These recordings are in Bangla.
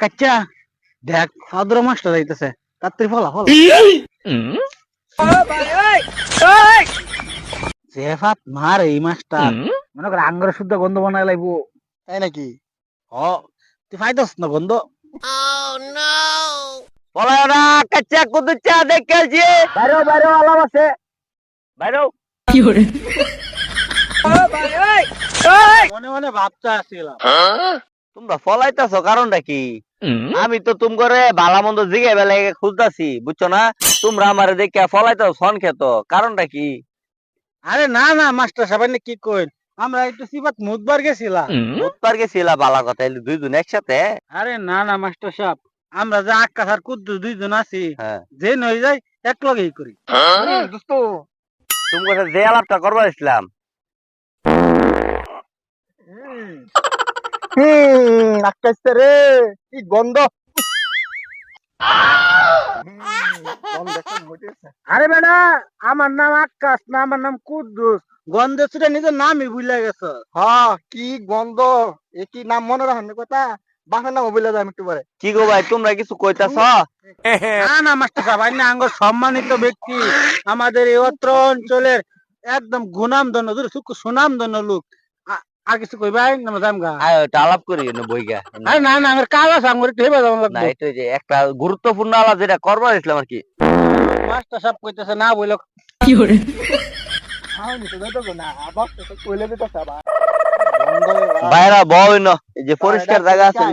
কাচ্চা দেখ সাদর মাস্টার যাইতেছে। ফলা ফলা। যে ফাত মার এই মাস্টার মনে করে শুদ্ধ গন্ধ বানাই লাইবো। তাই নাকি? হ তুই ফাইদস না গন্ধ? বলো কাচ্চা কুদুচ্চা দেখেছি বাইরে বাইরে আলাম আছে। বাইরে। মনে মনে ভাবতে আসছিলাম। তোমরা ফলাইতাছো কারণটা কি? আমি তো তুম করে ভালা মন্দ জিগে বেলা খুঁজতাছি বুঝছ না? তোমরা আমার দেখে ফলাইতাছো সন খেত। কারণটা কি? আরে না না মাস্টার সাহেব কি কইন? আমরা একটু সিবাত মুদবার গেছিলাম। উৎপার গেছিলা বালা কথা দুইজন একসাথে? আরে না না মাস্টার সাহেব আমরা যে আকাশ আর কুদ্দুস দুইজন আছি হ্যাঁ। যে নই যাই এক লগেই করি দোস্ত। তুমি কথা যে আলাপটা করবার ইসলাম হুম। রে কি গন্ধ। আরে বেটা আমার নাম আকাশ না আমার নাম কুদ্দুস। গন্ধ নিজের নামই ভুলে গেছ। হ্যাঁ কি গন্ধ? এ কি নাম মনে রাখেন কথা? বাসার নাম ভুলে যাই একটু পরে কি গো ভাই তোমরা কিছু কইতাছ? না না মাস্টার সাহেব আপনি আঙ্গ সম্মানিত ব্যক্তি। আমাদের এই অত্র অঞ্চলের একদম গুনাম ধন্য সুনাম ধন্য লোক। আ- আর কিছু না গা। আয় আলাপ করি না বইগা আরে না না আমার কাজ আছে আমার একটু হেবা যাওয়া না এটা যে একটা গুরুত্বপূর্ণ আলাপ যেটা করবার ইসলাম আর কি। মাস্টার সাহেব কইতেছে না বইলো। বাইরা বই না এই যে পরিষ্কার জায়গা আছে।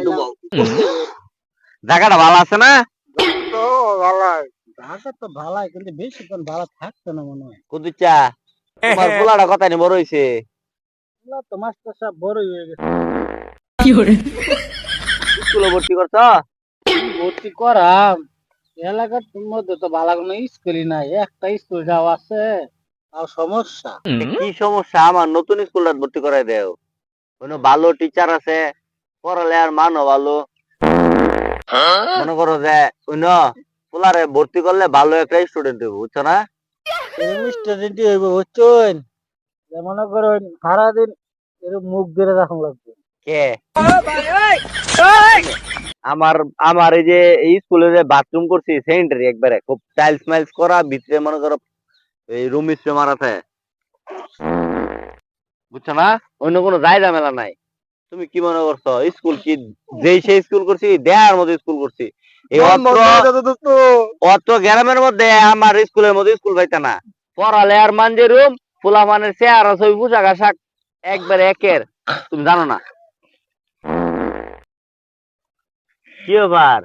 জায়গাটা ভালো আছে না? তো ভালাই ঢাকা তো ভালাই কিন্তু বেশিক্ষণ ভালো থাকছে না মনে হয়। কুদুচা তোমার পোলাটা কথা নি বড় হইছে? এগুলা তো মাস্টার সাহেব হয়ে গেছে। স্কুলে ভর্তি করছ? ভর্তি করাম। এলাকার মধ্যে তো ভালো কোনো স্কুলই নাই। একটা স্কুল যাওয়া আছে আর সমস্যা। কি সমস্যা? আমার নতুন স্কুলটা ভর্তি করাই দেও। কোনো ভালো টিচার আছে? পড়ালে আর মানও ভালো। মনে করো যে অন্য পোলারে ভর্তি করলে ভালো একটা স্টুডেন্ট হইব বুঝছ না? রেডি হইব বুঝছেন? মনে সারাদিন এরকম মুখ ধরে রাখুন লাগবে। কে? আমার আমার এই যে এই স্কুলে যে বাথরুম করছি সেন্টারি একবারে খুব টাইলস মাইলস করা ভিতরে মনে করো এই রুম স্প্রে মারাতে বুঝছ না? অন্য কোনো জায়গা মেলা নাই। তুমি কি মনে করছ? স্কুল কি যেই সেই স্কুল করছি দেয়ার মতো স্কুল করছি। এই অত্র অত গ্রামের মধ্যে আমার স্কুলের মধ্যে স্কুল পাইতে না। পড়ালে আর মান যে রুম ফুলা মানের চেহারা ছবি পোশাক আশাক একবারে একের। তুমি জানো না। কি ব্যাপার?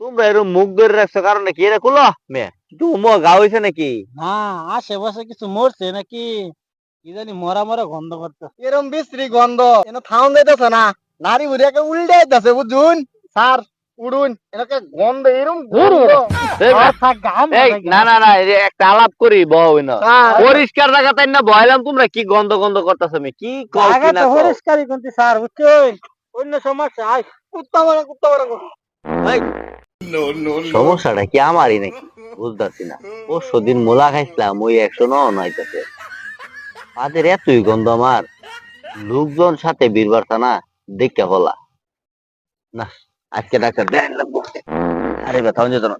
তোমরা এরকম মুখ ধরে রাখছো কারণ কি এটা খুলো মে একটু মুখ গা হয়েছে নাকি? না আশেপাশে কিছু মরছে নাকি? কি জানি মরা মরা গন্ধ করতে এরম বিশ্রী গন্ধ। এনে থাউন যাইতেছে না নারী বুড়িয়াকে উল্টে যাইতেছে বুঝুন? স্যার উড়ুন এটাকে গন্ধ এরম না। না না একটা আলাপ করি বউ না পরিষ্কার জায়গা তাই না বয়লাম তোমরা কি গন্ধ গন্ধ করতেছো আমি? কি? পরিষ্কারই কিন্তু স্যার বুঝছেন? অন্য সমস্যা আয় কুত্তা মারা কুত্তা মারা সমস্যাটা কি আমারই নাকি? বুঝতেছি না। পরশু দিন মোলা খাইছিলাম ওই একশো ন নাইতেছে। আদের এতই গন্ধ আমার। লোকজন সাথে বীরবার না দেখতে হলা। না আজকে ডাক্তার আরে ব্যথা যেত না